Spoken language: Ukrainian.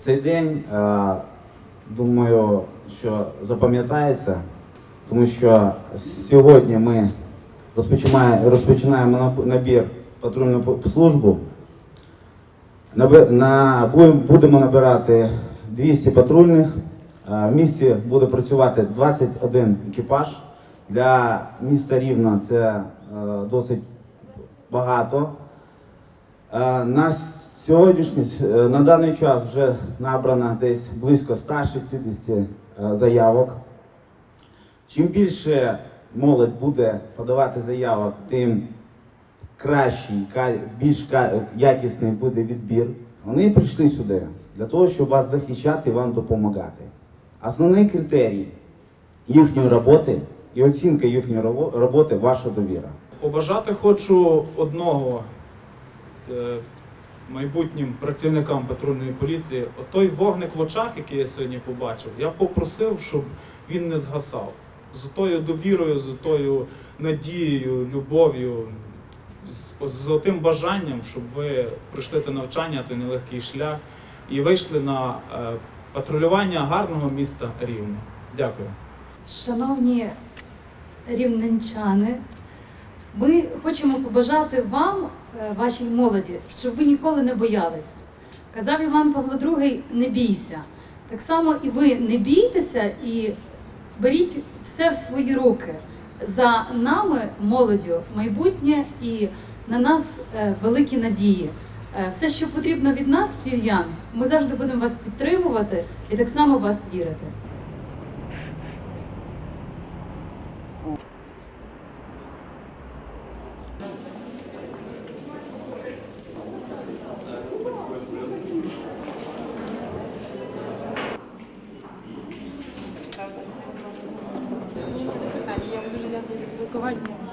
Цей день, е, думаю, що запам'ятається, тому що сьогодні ми розпочинаємо, набір патрульну службу. Будемо набирати 200 патрульних. Е, В місті буде працювати 21 екіпаж. Для міста Рівна це е, досить багато. Е, На сьогоднішній е, на даний час вже набрано десь близько 160 е, заявок. Чим більше молодь буде подавати заявок, тим кращий, більш якісний буде відбір. Вони прийшли сюди для того, щоб вас захищати і вам допомагати. Основний критерій їхньої роботи і оцінка їхньої роботи ваша довіра. Побажати хочу одного е, майбутнім працівникам патрульної поліції. Отой вогник в очах, який я сьогодні побачив, я попросив, щоб він не згасав. З тою довірою, з тою надією, любов'ю, з, з бажанням, щоб ви пройшли те навчання, той нелегкий шлях і вийшли на е, патрулювання гарного міста Рівне. Дякую. Шановні рівненчани, ми хочемо побажати вам, е, вашій молоді, щоб ви ніколи не боялись. Казав Іван Павло II, не бійся. Так само і ви не бійтеся і беріть все в свої руки. За нами, молоддю, майбутнє і на нас е, великі надії. Е, Все, що потрібно від нас, пів'ян, ми завжди будемо вас підтримувати і так само вас вірити. Coi!